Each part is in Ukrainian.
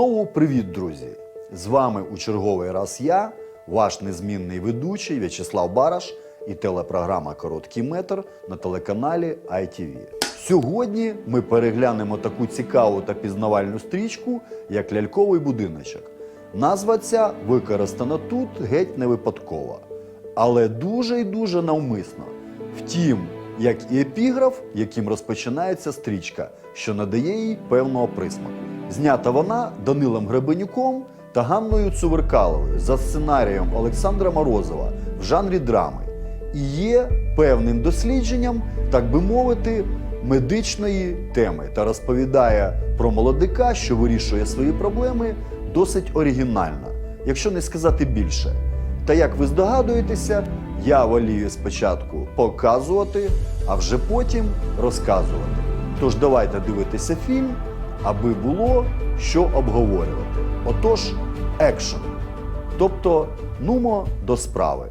Знову привіт, друзі! З вами у черговий раз я, ваш незмінний ведучий В'ячеслав Бараш і телепрограма Короткий метр на телеканалі ITV. Сьогодні ми переглянемо таку цікаву та пізнавальну стрічку, як ляльковий будиночок. Назва ця використана тут геть не випадково, але дуже і дуже навмисно. Втім, як і епіграф, яким розпочинається стрічка, що надає їй певного присмаку. Знята вона Данилом Гребенюком та Ганною Цуверкаловою за сценарієм Олександра Морозова в жанрі драми і є певним дослідженням, так би мовити, медичної теми та розповідає про молодика, що вирішує свої проблеми досить оригінально, якщо не сказати більше. Та як ви здогадуєтеся, я волію спочатку показувати, а вже потім розказувати. Тож давайте дивитися фільм, аби було що обговорювати. Отож, екшн. Тобто, нумо до справи.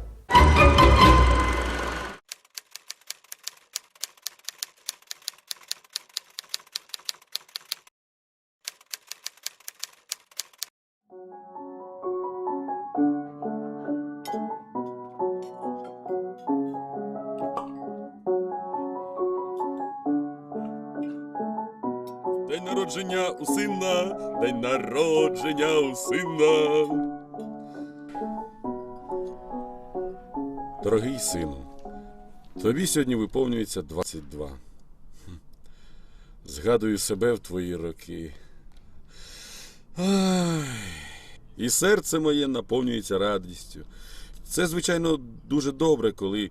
У сина, день народження у сина. Дорогий сину, тобі сьогодні виповнюється 22. Згадую себе в твої роки. І серце моє наповнюється радістю. Це, звичайно, дуже добре, коли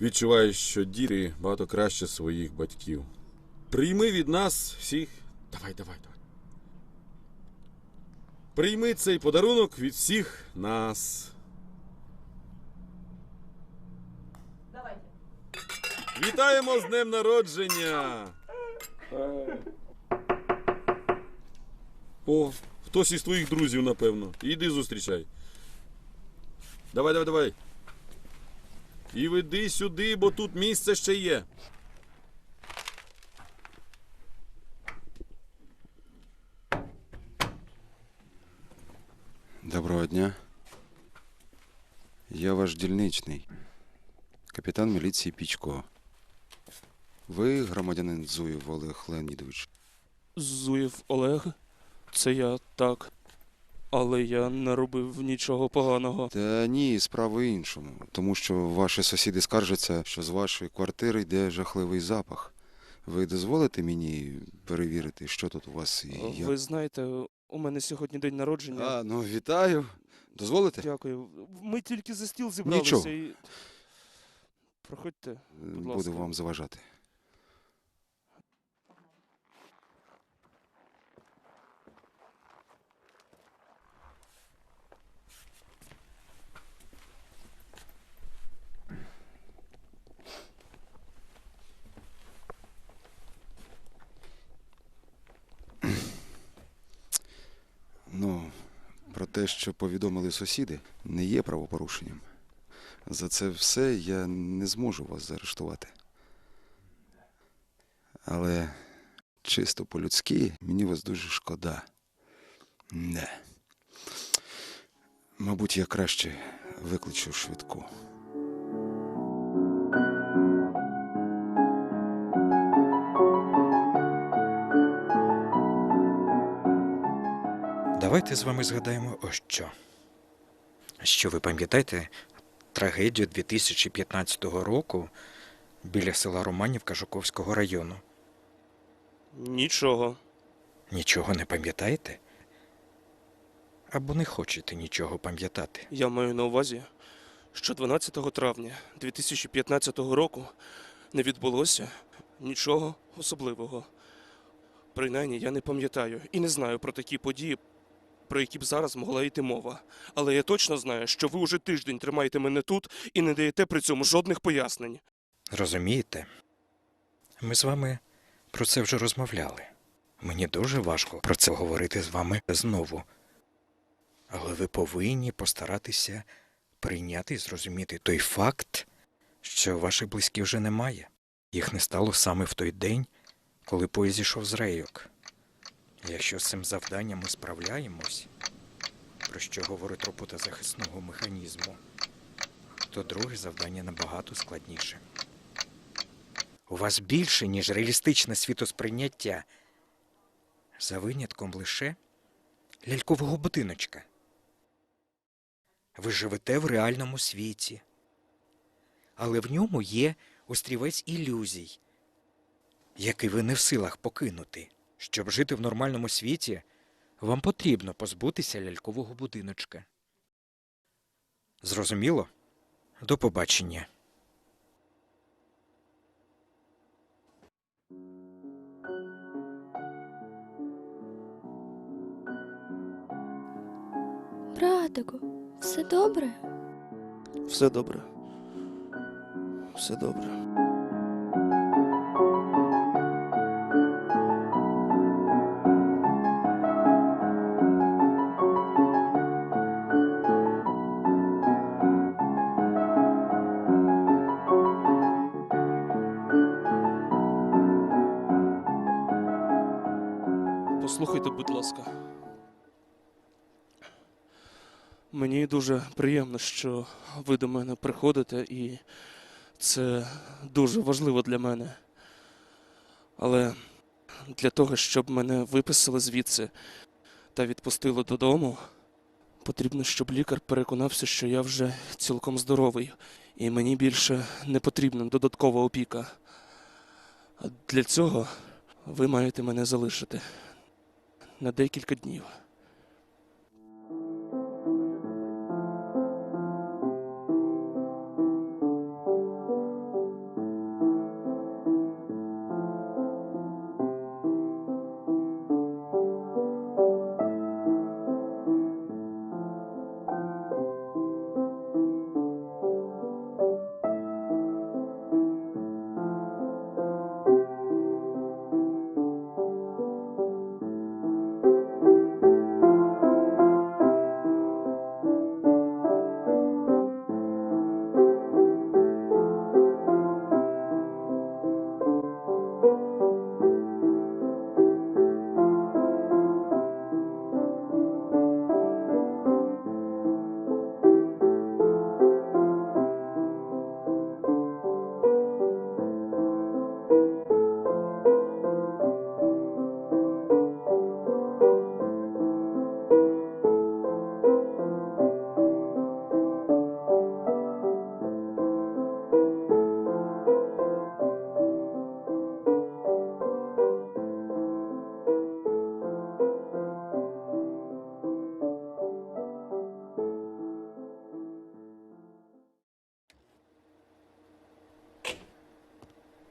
відчуваєш, що діти багато краще своїх батьків. Прийми від нас всіх. Давай, давай, давай. Прийми цей подарунок від всіх нас. Давайте. Вітаємо з днем народження! О, хтось із твоїх друзів, напевно. Іди зустрічай. Давай, давай, давай. І веди сюди, бо тут місце ще є. Доброго дня. Я ваш дільничний, капітан міліції Пічко. Ви громадянин Зуєв Олег Леонідович. Зуєв Олег? Це я так. Але я не робив нічого поганого. Та ні, справа в іншому. Тому що ваші сусіди скаржаться, що з вашої квартири йде жахливий запах. Ви дозволите мені перевірити, що тут у вас і як? Ви знаєте, у мене сьогодні день народження. А, ну вітаю. Дозволите? Дякую. Ми тільки за стіл зібралися Нічого. і. Проходьте. Буду ласка. вам заважати. Ну, про те, що повідомили сусіди, не є правопорушенням. За це все я не зможу вас заарештувати. Але чисто по-людськи мені вас дуже шкода. Не. Мабуть, я краще викличу швидку. Давайте з вами згадаємо ось що. Що ви пам'ятаєте трагедію 2015 року біля села Романівка Жуковського району? Нічого. Нічого не пам'ятаєте? Або не хочете нічого пам'ятати? Я маю на увазі, що 12 травня 2015 року не відбулося нічого особливого. Принаймні, я не пам'ятаю і не знаю про такі події, про які б зараз могла йти мова. Але я точно знаю, що ви уже тиждень тримаєте мене тут і не даєте при цьому жодних пояснень. Розумієте? Ми з вами про це вже розмовляли. Мені дуже важко про це говорити з вами знову. Але ви повинні постаратися прийняти і зрозуміти той факт, що ваших близьких вже немає. Їх не стало саме в той день, коли поїзд зійшов з рейок. Якщо з цим завданням ми справляємось, про що говорить робота захисного механізму, то друге завдання набагато складніше. У вас більше, ніж реалістичне світосприйняття, за винятком лише лялькового будиночка. Ви живете в реальному світі, але в ньому є острівець ілюзій, який ви не в силах покинути. Щоб жити в нормальному світі, вам потрібно позбутися лялькового будиночка. Зрозуміло? До побачення. Братику, все добре? Все добре. Все добре. Дуже приємно, що ви до мене приходите, і це дуже важливо для мене. Але для того, щоб мене виписали звідси та відпустили додому, потрібно, щоб лікар переконався, що я вже цілком здоровий, і мені більше не потрібна додаткова опіка. Для цього ви маєте мене залишити на декілька днів.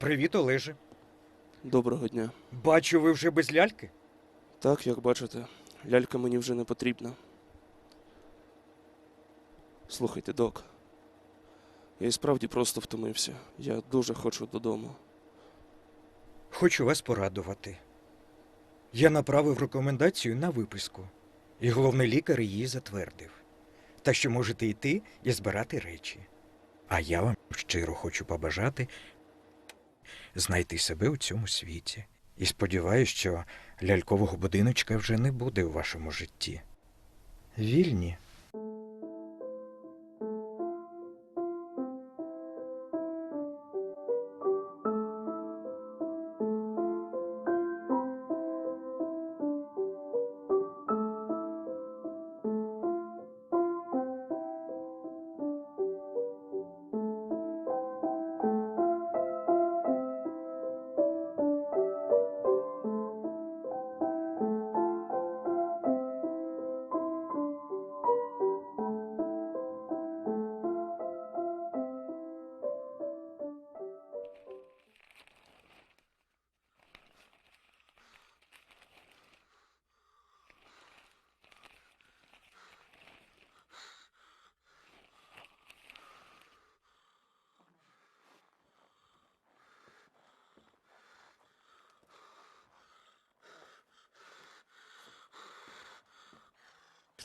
Привіт, Олеже. Доброго дня. Бачу, ви вже без ляльки. Так, як бачите, лялька мені вже не потрібна. Слухайте, док. Я і справді просто втомився. Я дуже хочу додому. Хочу вас порадувати. Я направив рекомендацію на виписку, і головний лікар її затвердив. Та що можете йти і збирати речі. А я вам щиро хочу побажати знайти себе у цьому світі. І сподіваюся, що лялькового будиночка вже не буде у вашому житті. Вільні.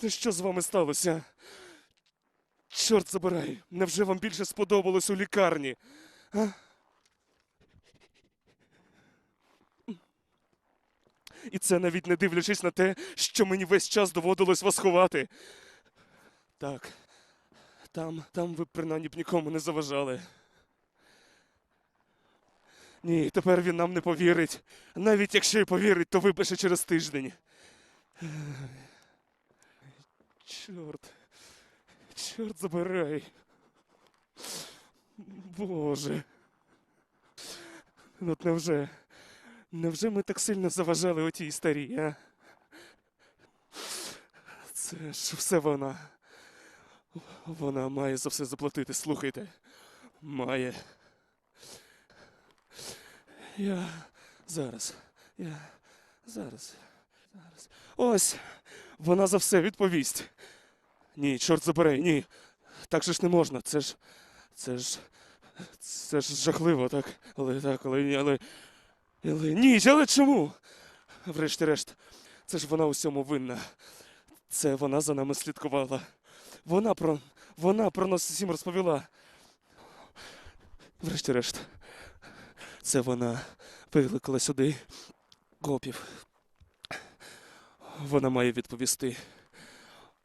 Що з вами сталося? Чорт забирай, невже вам більше сподобалось у лікарні? А? І це навіть не дивлячись на те, що мені весь час доводилось вас ховати. Так, там, там ви принаймні б нікому не заважали. Ні, тепер він нам не повірить. Навіть якщо й повірить, то випише через тиждень. Чорт. Чорт забирай. Боже. Ну, От невже. Невже ми так сильно заважали отій старій, а? Це ж все вона. Вона має за все заплатити, слухайте. Має. Я зараз. Я зараз. Зараз. Ось. Вона за все відповість. Ні, чорт забирай, ні. Так же ж не можна. Це ж. Це ж. Це ж жахливо, так? Але так, але ні, але. Але ні, але чому? Врешті-решт, це ж вона усьому винна. Це вона за нами слідкувала. Вона про. Вона про нас усім розповіла. Врешті-решт. Це вона викликала сюди копів. Вона має відповісти.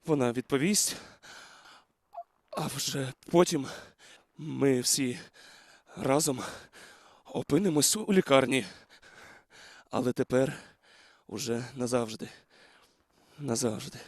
Вона відповість. А вже потім ми всі разом опинимось у лікарні. Але тепер уже назавжди. Назавжди.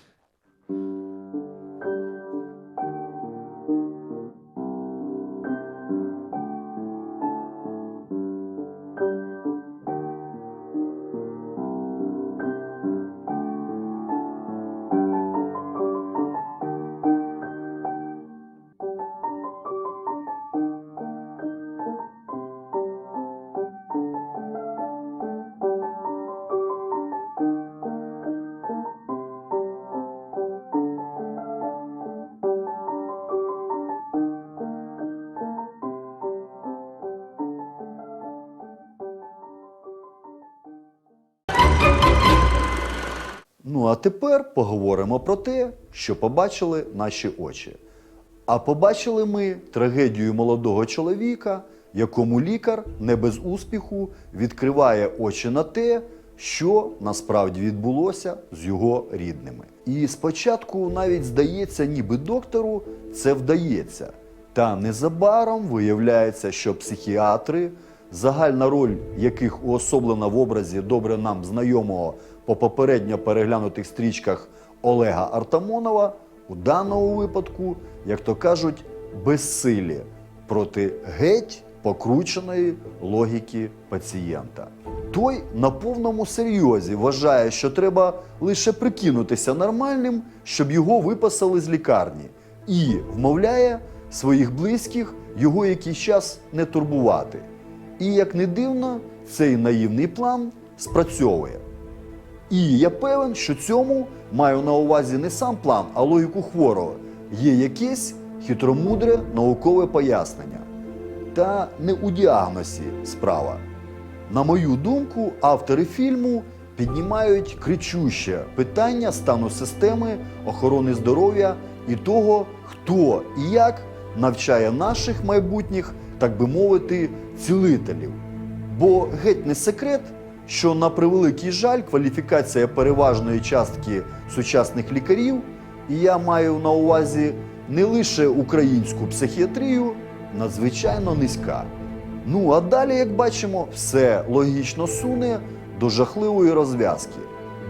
Ну а тепер поговоримо про те, що побачили наші очі. А побачили ми трагедію молодого чоловіка, якому лікар не без успіху відкриває очі на те, що насправді відбулося з його рідними. І спочатку навіть здається, ніби доктору це вдається. Та незабаром виявляється, що психіатри, загальна роль яких уособлена в образі добре нам знайомого по попередньо переглянутих стрічках Олега Артамонова, у даному випадку, як то кажуть, безсилі проти геть покрученої логіки пацієнта. Той на повному серйозі вважає, що треба лише прикинутися нормальним, щоб його виписали з лікарні, і вмовляє своїх близьких його якийсь час не турбувати. І як не дивно, цей наївний план спрацьовує. І я певен, що цьому маю на увазі не сам план, а логіку хворого. Є якесь хитромудре наукове пояснення. Та не у діагнозі справа. На мою думку, автори фільму піднімають кричуще питання стану системи охорони здоров'я і того, хто і як навчає наших майбутніх, так би мовити, цілителів. Бо геть не секрет, що на превеликий жаль кваліфікація переважної частки сучасних лікарів, і я маю на увазі не лише українську психіатрію, надзвичайно низька. Ну а далі, як бачимо, все логічно суне до жахливої розв'язки,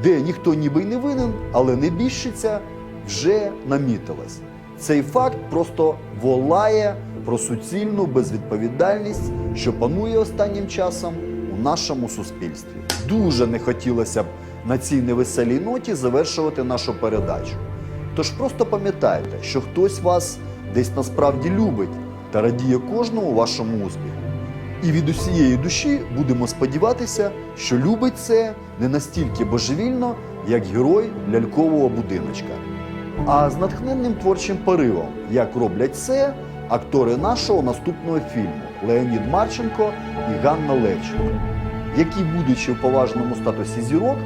де ніхто ніби й не винен, але небіжчиця вже намітилась. Цей факт просто волає про суцільну безвідповідальність, що панує останнім часом нашому суспільстві. Дуже не хотілося б на цій невеселій ноті завершувати нашу передачу. Тож просто пам'ятайте, що хтось вас десь насправді любить та радіє кожному вашому успіху. І від усієї душі будемо сподіватися, що любить це не настільки божевільно, як герой лялькового будиночка. А з натхненним творчим поривом, як роблять це актори нашого наступного фільму Леонід Марченко і Ганна Левченко, які, будучи в поважному статусі зірок,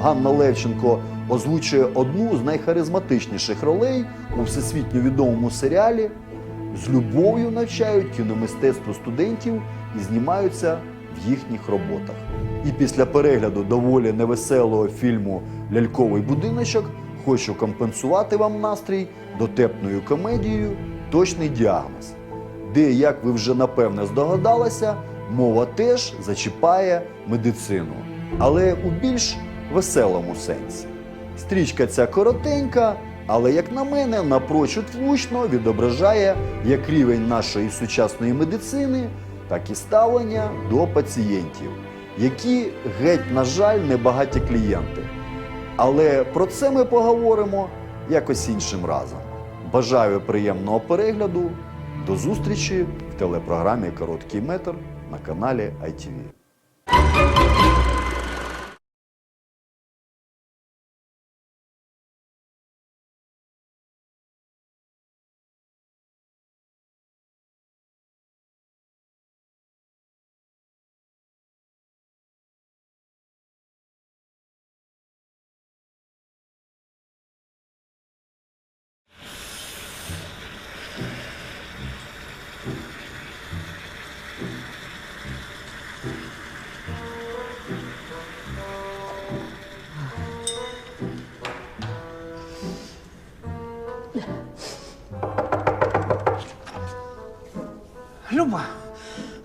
Ганна Левченко озвучує одну з найхаризматичніших ролей у всесвітньо відомому серіалі, з любов'ю навчають кіномистецтву студентів і знімаються в їхніх роботах. І після перегляду доволі невеселого фільму Ляльковий будиночок хочу компенсувати вам настрій дотепною комедією Точний діагноз, де, як ви вже напевне здогадалися, мова теж зачіпає медицину, але у більш веселому сенсі. Стрічка ця коротенька, але, як на мене, напрочуд влучно відображає як рівень нашої сучасної медицини, так і ставлення до пацієнтів, які геть, на жаль, небагаті клієнти. Але про це ми поговоримо якось іншим разом. Бажаю приємного перегляду. До зустрічі в телепрограмі Короткий метр на каналі ITV.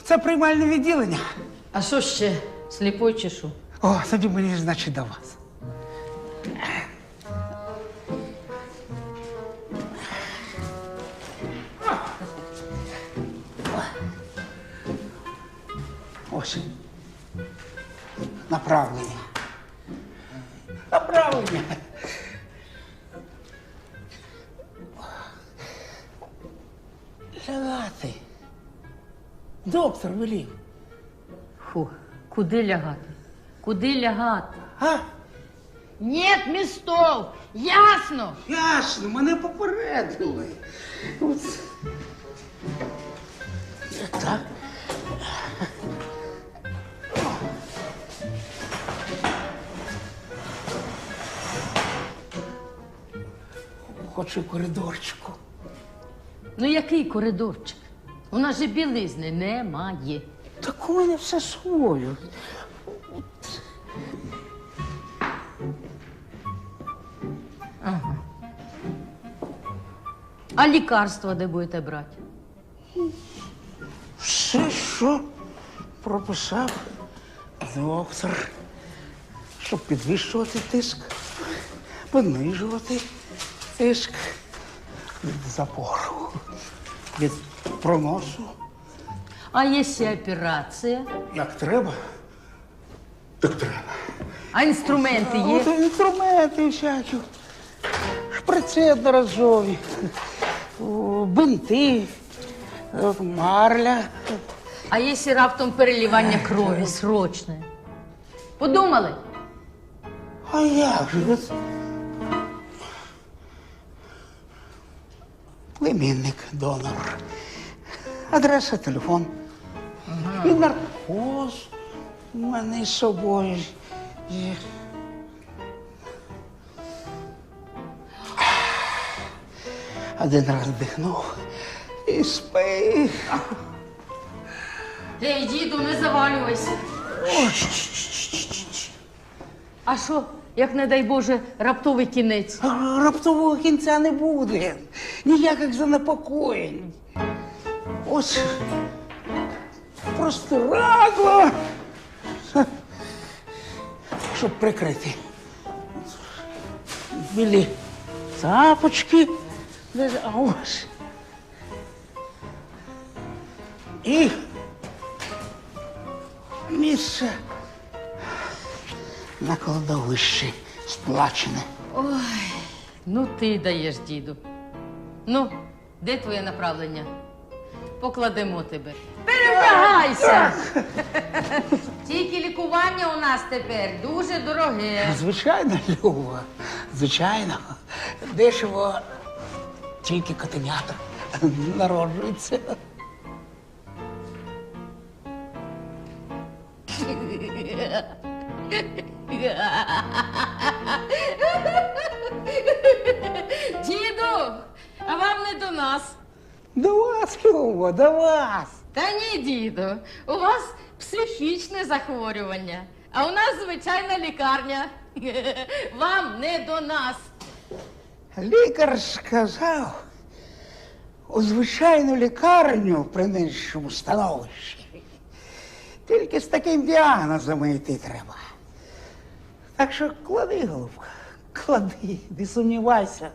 Це приймальне відділення. А що ще? Сліпой чи що? О, тоді мені значить до вас. Фу, куди лягати? Куди лягати? А? Нет містов! Ясно! Ясно, мене попередили. От. Так. Хочу коридорчику. Ну який коридорчик? У нас же білизни немає. У мене все своє. А лікарства де будете брати? Все, що прописав доктор, щоб підвищувати тиск, понижувати тиск від запору, від проносу. А якщо операція? Як треба, так треба. А інструменти От є? інструменти всякі, шприци одноразові, бинти, е, марля. А якщо раптом переливання крові срочне? Подумали? А як же? Племінник донор. Адреса, телефон. І наркоз у мене з собою. є. Один раз дихнув і спи. Ей, діду, не завалюйся. А що, як не дай Боже, раптовий кінець? Раптового кінця не буде. Ніяких занепокоєнь. Ось простирадло, щоб прикрити. Білі тапочки. Де- А ось. І місце на кладовищі сплачене. Ой, Ну, ти даєш, діду. Ну, де твоє направлення? Покладемо тебе. Перевдягайся! Тільки лікування у нас тепер дуже дороге. Звичайно, Люба, звичайно. Дешево тільки котенята народжуються. Діду, а вам не до нас. До вас, Люба, до вас. Та ні, діду, у вас психічне захворювання. А у нас звичайна лікарня. Вам не до нас. Лікар сказав, у звичайну лікарню при нинішньому становищі. Тільки з таким діагнозом йти треба. Так що клади, голубка, клади, не сумнівайся.